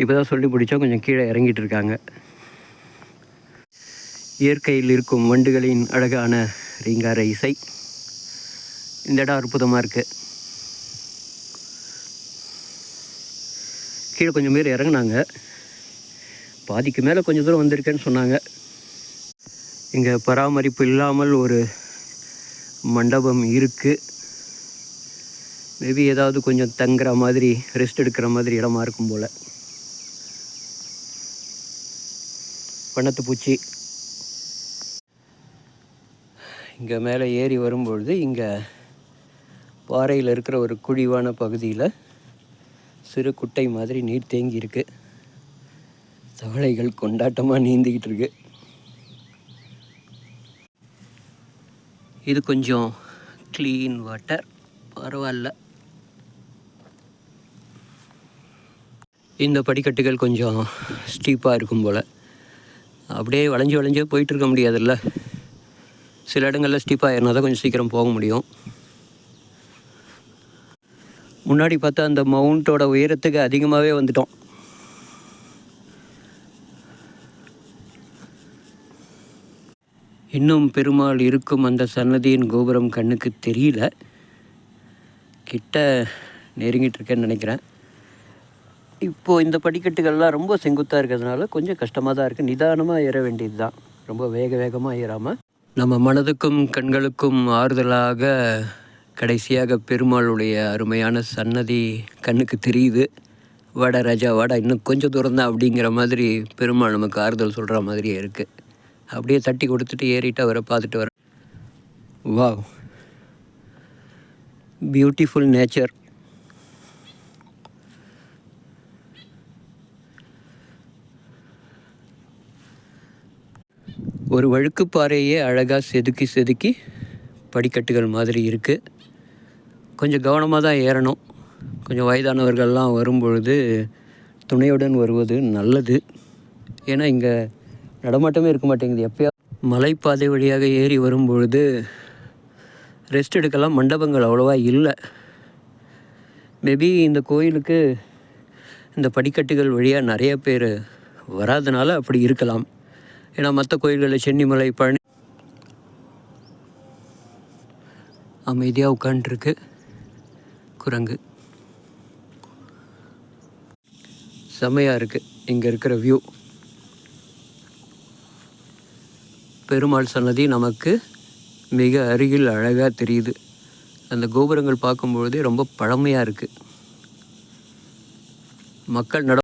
இப்போ தான் சொல்லி பிடிச்சா கொஞ்சம் கீழே இறங்கிட்டு இருக்காங்க இயற்கையில் இருக்கும் வண்டுகளின் அழகான ரீங்கார இசை. இந்த இடம் அற்புதமாக இருக்குது கீழே கொஞ்சம் பேர் இறங்குனாங்க. பாதிக்கு மேலே கொஞ்சம் தூரம் வந்திருக்கேன்னு சொன்னாங்க. இங்கே பராமரிப்பு இல்லாமல் ஒரு மண்டபம் இருக்குது மேபி ஏதாவது கொஞ்சம் தங்குற மாதிரி ரெஸ்ட் எடுக்கிற மாதிரி இடமா இருக்கும் போல். பண்ணத்து பூச்சி. இங்கே மேலே ஏறி வரும்பொழுது இங்கே பாறையில் இருக்கிற ஒரு குழிவான பகுதியில் சிறு குட்டை மாதிரி நீர் தேங்கி இருக்கு தவளைகள் கொண்டாட்டமாக நீந்திக்கிட்டு இருக்கு. இது கொஞ்சம் க்ளீன் வாட்டர் பரவாயில்ல. இந்த படிக்கட்டுகள் கொஞ்சம் ஸ்டீப்பாக இருக்கும் போல். அப்படியே வளைஞ்சு வளைஞ்சே போயிட்டு இருக்க முடியாதுல்ல. சில இடங்களில் ஸ்டீப்பாக ஏறினா தான் கொஞ்சம் சீக்கிரம் போக முடியும். முன்னாடி பார்த்தா அந்த மவுண்ட்டோட உயரத்துக்கு அதிகமாகவே வந்துட்டோம். இன்னும் பெருமாள் இருக்கும் அந்த சன்னதியின் கோபுரம் கண்ணுக்கு தெரியல. கிட்ட நெருங்கிட்டு இருக்கேன்னு நினைக்கிறேன். இப்போது இந்த படிக்கட்டுகள்லாம் ரொம்ப செங்குத்தாக இருக்கிறதுனால கொஞ்சம் கஷ்டமாக தான் இருக்குது நிதானமாக ஏற வேண்டியது தான் ரொம்ப வேக வேகமாக ஏறாமல் நம்ம மனதுக்கும் கண்களுக்கும் ஆறுதலாக கடைசியாக பெருமாளுடைய அருமையான சன்னதி கண்ணுக்கு தெரியுது. வாடா ராஜா வாடா இன்னும் கொஞ்சம் தூரம் தான் அப்படிங்கிற மாதிரி பெருமாள் நமக்கு ஆறுதல் சொல்கிற மாதிரியே இருக்குது அப்படியே தட்டி கொடுத்துட்டு ஏறிட்டு அவரை பார்த்துட்டு வர வாவ். பியூட்டிஃபுல் நேச்சர் ஒரு வழுக்கு பாறையே அழகாக செதுக்கி செதுக்கி படிக்கட்டுகள் மாதிரி இருக்குது கொஞ்சம் கவனமாக தான் ஏறணும். கொஞ்சம் வயதானவர்கள்லாம் வரும்பொழுது துணையுடன் வருவது நல்லது. ஏன்னா இங்கே நடமாட்டமே இருக்க மாட்டேங்குது. எப்பயா மலைப்பாதை வழியாக ஏறி வரும்பொழுது ரெஸ்ட் எடுக்கலாம். மண்டபங்கள் அவ்வளோவா இல்லை. மேபி இந்த கோயிலுக்கு இந்த படிக்கட்டுகள் வழியாக நிறைய பேர் வராதனால அப்படி இருக்கலாம். ஏன்னா மற்ற கோயில்களில் சென்னிமலை பழனி அமைதியாக உட்காண்ட்ருக்கு குரங்கு. செமையாக இருக்குது இங்கே இருக்கிற வியூ பெருமாள் சன்னதி நமக்கு மிக அருகில் அழகாக தெரியுது. அந்த கோபுரங்கள் பார்க்கும்பொழுதே ரொம்ப பழமையாக இருக்குது மக்கள் நட